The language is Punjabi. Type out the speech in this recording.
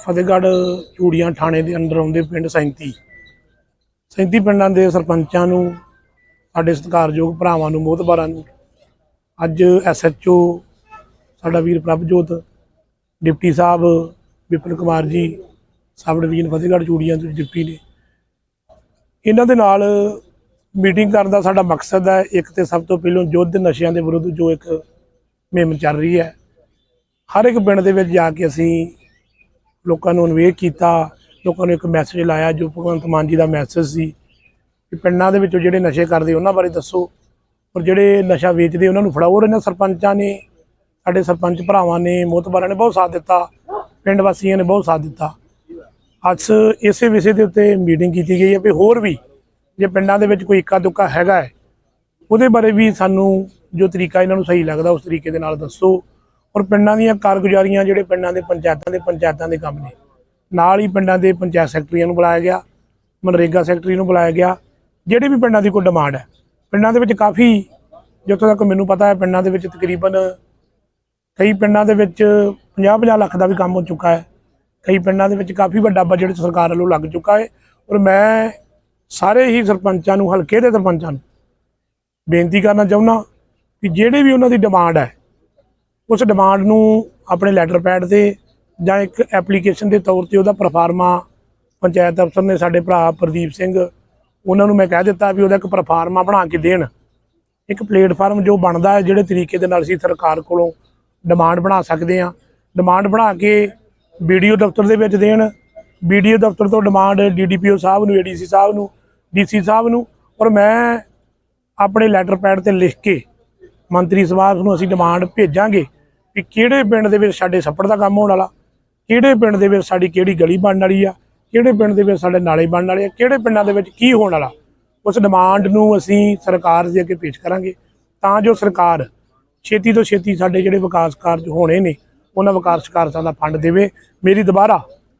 ਫਤਿਹਗੜ੍ਹ ਚੂੜੀਆਂ ਥਾਣੇ ਦੇ ਅੰਦਰ ਆਉਂਦੇ ਪਿੰਡ 37 37 ਪਿੰਡਾਂ ਦੇ ਸਰਪੰਚਾਂ ਨੂੰ, ਸਾਡੇ ਸਤਿਕਾਰਯੋਗ ਭਰਾਵਾਂ ਨੂੰ, ਮੋਹਤਬਾਰਾਂ ਨੂੰ, ਅੱਜ ਐਸਐਚਓ ਸਾਡਾ ਵੀਰ ਪ੍ਰਭਜੋਤ, ਡਿਪਟੀ ਸਾਹਿਬ ਵਿਪਨ ਕੁਮਾਰ ਜੀ ਸਬ ਡਿਵੀਜ਼ਨ ਫਤਿਹਗੜ੍ਹ ਚੂੜੀਆਂ ਦੇ ਡਿਪਟੀ ਨੇ। ਇਹਨਾਂ ਦੇ ਨਾਲ ਮੀਟਿੰਗ ਕਰਨ ਦਾ ਸਾਡਾ ਮਕਸਦ ਹੈ, ਇੱਕ ਤੇ ਸਭ ਤੋਂ ਪਹਿਲਾਂ ਯੁੱਧ ਨਸ਼ਿਆਂ ਦੇ ਵਿਰੁੱਧ ਜੋ ਇੱਕ ਮੁਹਿੰਮ ਚੱਲ ਰਹੀ ਹੈ, ਹਰ ਇੱਕ ਪਿੰਡ ਦੇ ਵਿੱਚ ਜਾ ਕੇ ਅਸੀਂ ਲੋਕਾਂ ਨੂੰ ਅਨਵੇਕ ਕੀਤਾ, ਲੋਕਾਂ ਨੂੰ ਇੱਕ ਮੈਸੇਜ ਲਾਇਆ ਜੋ ਭਗਵੰਤ ਮਾਨ ਜੀ ਦਾ ਮੈਸੇਜ ਸੀ। ਕਿ ਪਿੰਡਾਂ ਦੇ ਵਿੱਚੋਂ ਜਿਹੜੇ ਨਸ਼ੇ ਕਰਦੇ ਉਹਨਾਂ ਬਾਰੇ ਦੱਸੋ। ਔਰ ਜਿਹੜੇ ਨਸ਼ਾ ਵੇਚਦੇ ਉਹਨਾਂ ਨੂੰ ਫੜਾਓ ਔਰ ਇਹਨਾਂ ਸਰਪੰਚਾਂ ਨੇ, ਸਾਡੇ ਸਰਪੰਚ ਭਰਾਵਾਂ ਨੇ, ਮੋਤਬਾਰਾਂ ਨੇ ਬਹੁਤ ਸਾਥ ਦਿੱਤਾ। ਪਿੰਡ ਵਾਸੀਆਂ ਨੇ ਬਹੁਤ ਸਾਥ ਦਿੱਤਾ। ਅੱਜ ਇਸੇ ਵਿਸ਼ੇ ਦੇ ਉੱਤੇ ਮੀਟਿੰਗ ਕੀਤੀ ਗਈ ਹੈ ਵੀ ਹੋਰ ਵੀ ਜੇ ਪਿੰਡਾਂ ਦੇ ਵਿੱਚ ਕੋਈ ਇੱਕਾ ਦੁੱਕਾ ਹੈਗਾ ਹੈ, ਉਹਦੇ ਬਾਰੇ ਵੀ ਸਾਨੂੰ ਜੋ ਤਰੀਕਾ ਇਹਨਾਂ ਨੂੰ ਸਹੀ ਲੱਗਦਾ, ਉਸ ਤਰੀਕੇ ਦੇ ਨਾਲ ਦੱਸੋ। ਔਰ ਪਿੰਡਾਂ ਦੀਆਂ ਕਾਰਗੁਜ਼ਾਰੀਆਂ ਜਿਹੜੇ ਪਿੰਡਾਂ ਦੇ ਪੰਚਾਇਤਾਂ ਦੇ ਪੰਚਾਇਤਾਂ ਦੇ ਕੰਮ ਨੇ। ਨਾਲ ਹੀ ਪਿੰਡਾਂ ਦੇ ਪੰਚਾਇਤ ਸੈਕਟਰੀਆਂ ਨੂੰ ਬੁਲਾਇਆ ਗਿਆ, ਮਨਰੇਗਾ ਸੈਕਟਰੀ ਨੂੰ ਬੁਲਾਇਆ ਗਿਆ, ਜਿਹੜੇ ਵੀ ਪਿੰਡਾਂ ਦੀ ਕੋਈ ਡਿਮਾਂਡ ਹੈ। ਪਿੰਡਾਂ ਦੇ ਵਿੱਚ ਕਾਫੀ, ਜਿੱਥੋਂ ਤੱਕ ਮੈਨੂੰ ਪਤਾ ਹੈ, ਪਿੰਡਾਂ ਦੇ ਵਿੱਚ ਤਕਰੀਬਨ ਕਈ ਪਿੰਡਾਂ ਦੇ ਵਿੱਚ 50-50 ਲੱਖ ਦਾ ਵੀ ਕੰਮ ਹੋ ਚੁੱਕਾ ਹੈ। ਕਈ ਪਿੰਡਾਂ ਦੇ ਵਿੱਚ ਕਾਫੀ ਵੱਡਾ ਬਜਟ ਸਰਕਾਰ ਵੱਲੋਂ ਲੱਗ ਚੁੱਕਾ ਹੈ। ਔਰ ਮੈਂ ਸਾਰੇ ਹੀ ਸਰਪੰਚਾਂ ਨੂੰ, ਹਲਕੇ ਦੇ ਸਰਪੰਚਾਂ ਨੂੰ ਬੇਨਤੀ ਕਰਨਾ ਚਾਹੁੰਦਾ ਕਿ ਜਿਹੜੇ ਵੀ ਉਹਨਾਂ ਦੀ ਡਿਮਾਂਡ ਹੈ ਉਸ ਡਿਮਾਂਡ ਨੂੰ ਆਪਣੇ ਲੈਟਰ ਪੈਡ ਤੇ ਜਾਂ ਇੱਕ ਐਪਲੀਕੇਸ਼ਨ ਦੇ ਤੌਰ ਤੇ ਉਹਦਾ ਪਰਫਾਰਮਾ ਪੰਚਾਇਤ ਅਫਸਰ ਨੇ ਸਾਡੇ ਭਰਾ ਪ੍ਰਦੀਪ ਸਿੰਘ, ਉਹਨਾਂ ਨੂੰ ਮੈਂ ਕਹਿ ਦਿੱਤਾ ਵੀ ਉਹਦਾ ਇੱਕ ਪਰਫਾਰਮਾ ਬਣਾ ਕੇ ਦੇਣ। ਇੱਕ ਪਲੇਟਫਾਰਮ ਜੋ ਬਣਦਾ ਹੈ, ਜਿਹੜੇ ਤਰੀਕੇ ਦੇ ਨਾਲ ਅਸੀਂ ਸਰਕਾਰ ਕੋਲੋਂ ਡਿਮਾਂਡ ਬਣਾ ਸਕਦੇ ਹਾਂ। ਡਿਮਾਂਡ ਬਣਾ ਕੇ ਵੀਡੀਓ ਦਫ਼ਤਰ ਦੇ ਵਿੱਚ ਦੇਣ। ਵੀਡੀਓ ਦਫ਼ਤਰ ਤੋਂ ਡਿਮਾਂਡ ਡੀਡੀਪੀਓ ਸਾਹਿਬ ਨੂੰ ਏਡੀਸੀ ਸਾਹਿਬ ਨੂੰ ਡੀਸੀ ਸਾਹਿਬ ਨੂੰ ਔਰ ਮੈਂ ਆਪਣੇ ਲੈਟਰ ਪੈਡ ਤੇ ਲਿਖ ਕੇ ਮੰਤਰੀ ਸਭਾ ਨੂੰ ਅਸੀਂ ਡਿਮਾਂਡ ਭੇਜਾਂਗੇ। ਕਿ ਕਿਹੜੇ ਪਿੰਡ ਦੇ ਵਿੱਚ ਸਾਡੇ ਛੱਪੜ ਦਾ ਕੰਮ ਹੋਣ ਵਾਲਾ, ਕਿਹੜੇ ਪਿੰਡ ਦੇ ਵਿੱਚ ਸਾਡੀ ਕਿਹੜੀ ਗਲੀ ਬਣਨ ਵਾਲੀ ਆ, ਕਿਹੜੇ ਪਿੰਡ ਦੇ ਵਿੱਚ ਸਾਡੇ ਨਾਲੇ ਬਣਨ ਵਾਲੇ ਆ, ਕਿਹੜੇ ਪਿੰਡਾਂ ਦੇ ਵਿੱਚ ਕੀ ਹੋਣ ਵਾਲਾ, ਉਸ ਡਿਮਾਂਡ ਨੂੰ ਅਸੀਂ ਸਰਕਾਰ ਦੇ ਅੱਗੇ ਪੇਸ਼ ਕਰਾਂਗੇ। ਤਾਂ ਜੋ ਸਰਕਾਰ ਛੇਤੀ ਤੋਂ ਛੇਤੀ ਸਾਡੇ ਜਿਹੜੇ ਵਿਕਾਸ ਕਾਰਜ ਹੋਣੇ ਨੇ, ਉਹਨਾਂ ਵਿਕਾਸ ਕਾਰਜਾਂ ਦਾ ਫੰਡ ਦੇਵੇ। ਮੇਰੀ ਦੁਬਾਰਾ